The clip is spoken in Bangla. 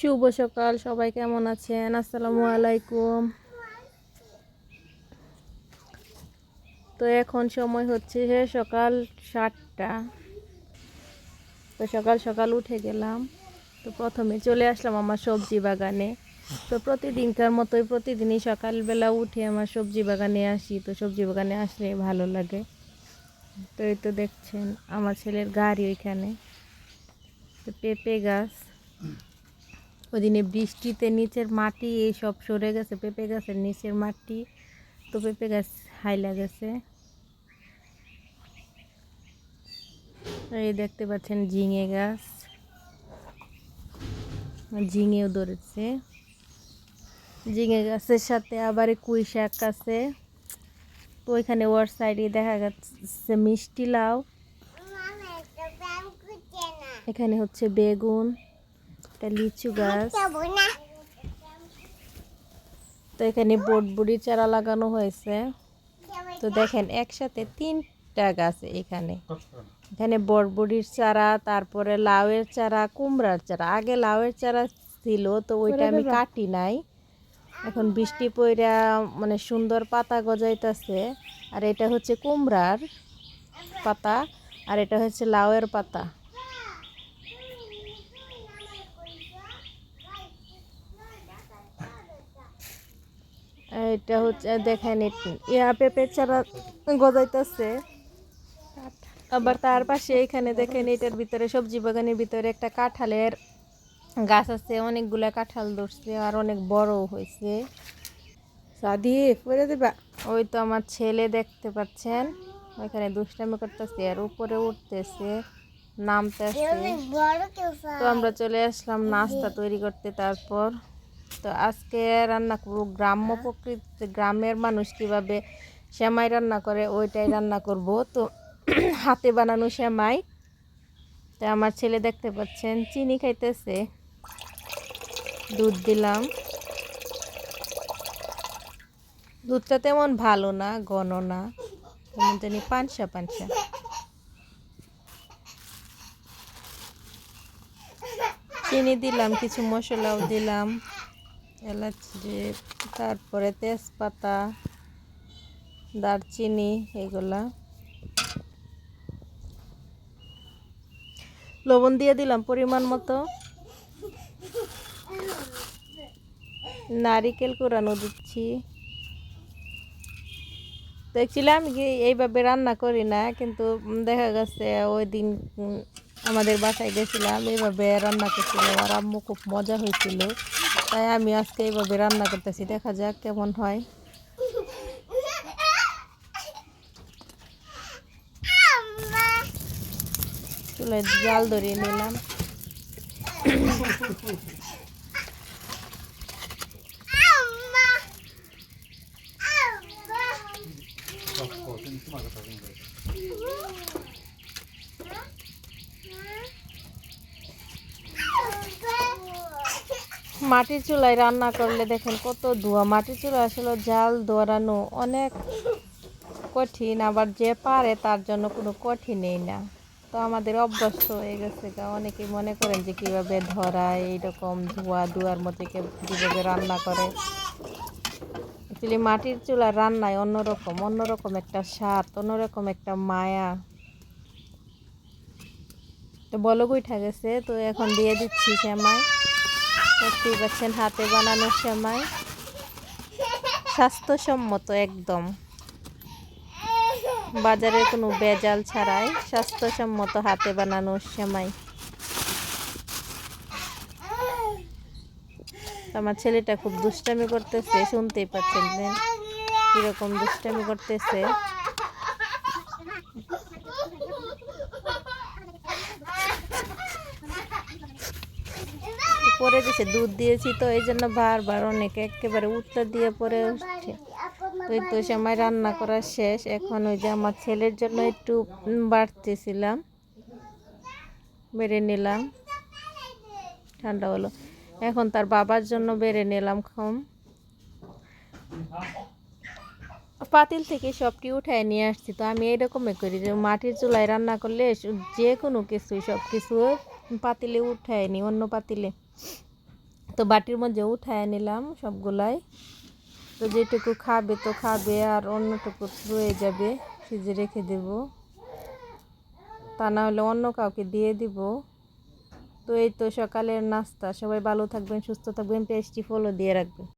শুভ সকাল, সবাই কেমন আছেন? আসসালামু আলাইকুম। তো এখন সময় হচ্ছে সকাল সাতটা। তো সকাল সকাল উঠে গেলাম। তো প্রথমে চলে আসলাম আমার সবজি বাগানে। তো প্রতিদিনকার মতোই প্রতিদিনই সকালবেলা উঠে আমার সবজি বাগানে আসি। তো সবজি বাগানে আসলে ভালো লাগে। তো এই তো দেখছেন, আমার ছেলের গাড়ি ওইখানে। তো পেঁপে গাছ। ওদিনে বৃষ্টিতে নিচের মাটি এই সব সরে গেছে, পেঁপে গাছের নিচের মাটি। তো পেঁপে গাছ হাইলা গেছে। এই দেখতে পাচ্ছেন ঝিঙে গাছ। ঝিঙেও ধরেছে। ঝিঙে গাছের সাথে আবার কুই শাক আছে। তো ওইখানে ওর সাইডে দেখা যাচ্ছে মিষ্টি লাউ। এখানে হচ্ছে বেগুন। একটা লিচু গাছ। তো এখানে বটবুড়ি চারা লাগানো হয়েছে। তো দেখেন একসাথে তিনটা গাছ এখানে। এখানে বটবুড়ির চারা তারপরে লাউয়ের চারা কুমড়ার চারা। আগে লাউয়ের চারা ছিল তো ওইটা আমি কাটি নাই। এখন বৃষ্টি পইরা মানে সুন্দর পাতা গজাইতেছে। আর এটা হচ্ছে কুমড়ার পাতা আর এটা হচ্ছে লাউয়ের পাতা। এটা হচ্ছে দেখেন ইয়া পেঁপের চারা গজাইতেছে। আবার তার পাশে এখানে দেখেন এটার ভিতরে সবজি বাগানের ভিতরে একটা কাঁঠালের গাছ আছে অনেকগুলা কাঁঠাল ধরছে আর অনেক বড় হয়েছে। সাদি পরে দেবা। ওই তো আমার ছেলে দেখতে পাচ্ছেন ওইখানে দুষ্টামি করতেছে আর উপরে উঠতেছে নামতেছে তো আমরা চলে আসলাম নাস্তা তৈরি করতে তারপর। তো আজকে রান্না করব গ্রাম্য প্রকৃতি গ্রামের মানুষ কীভাবে সেমাই রান্না করে ওইটাই রান্না করব। তো হাতে বানানো সেমাই। তো আমার ছেলে দেখতে পাচ্ছেন চিনি খাইতেছে। দুধ দিলাম। দুধটা তেমন ভালো না ঘন না। কেমন জানি পানসা পানসা। চিনি দিলাম কিছু মশলাও দিলাম। এলাচি, তারপরে তেজপাতা, দারচিনি, এগুলা। লবণ দিয়ে দিলাম পরিমাণ মতো। নারিকেল কোরানো দিচ্ছি। দেখছিলাম কি এইভাবে রান্না করি না, কিন্তু দেখা গেছে ওই দিন আমাদের বাসায় গেছিলাম, এইভাবে রান্না করছিলাম আর আম্মু খুব মজা হয়েছিল। তাই আমি আজকে এইভাবে রান্না করতেছি। দেখা যাক কেমন হয়। চুলায় জাল ধরিয়ে নিলাম। মাটির চুলায় রান্না করলে দেখেন কত ধোয়া। মাটির চুলা আসলে জাল ধরানো অনেক কঠিন, আবার যে পারে তার জন্য কোনো কঠিনই না। তো আমাদের অভ্যস্ত হয়ে গেছে অনেকেই মনে করেন যে কীভাবে ধরায় এইরকম ধোয়া ধোয়ার মধ্যে কীভাবে রান্না করে। অ্যাকচুয়ালি মাটির চুলার রান্নায় অন্যরকম অন্যরকম একটা স্বাদ, অন্যরকম একটা মায়া। তো উঠা গেছে, তো এখন দিয়ে দিচ্ছি সেমাই। দেখতেই পাচ্ছেন হাতে বানানো সেমাই। স্বাস্থ্যসম্মত একদম। বাজারে কোনো ভেজাল ছাড়াই স্বাস্থ্যসম্মত হাতে বানানো সেমাই। তো আমার ছেলেটা খুব দুষ্টামি করতেছে, শুনতেই পাচ্ছেন কীরকম দুষ্টামি করতেছে। পরে দিছে দুধ দিয়েছি তো, এই জন্য বারবার অনেক একেবারে উত্তর দিয়ে পরে উঠছে। তো এই তো সময় রান্না করা শেষ, এখন ওই যে আমার ছেলের জন্য একটু বাড়তেছিলাম, বেড়ে নিলাম, ঠান্ডা হলো। এখন তার বাবার জন্য বেড়ে নিলাম কম পাতিল থেকে সবটি উঠায় নিয়ে আসছি, তো আমি এরকমই করি যে মাটির চুলায় রান্না করলে যে কোনো কিছু সব কিছু পাতিলে উঠায় নি অন্য পাতিলে। তো বাটির মধ্যে উঠায় নিলাম সবগুলাই। তো যেটুকু খাবে তো খাবে, আর অন্যটুকু রয়ে যাবে, ফ্রিজে রেখে দেব। তা নাহলে অন্য কাউকে দিয়ে দিব। তো এই তো সকালের নাস্তা। সবাই ভালো থাকবেন, সুস্থ থাকবেন পেজটি ফলো দিয়ে রাখবেন।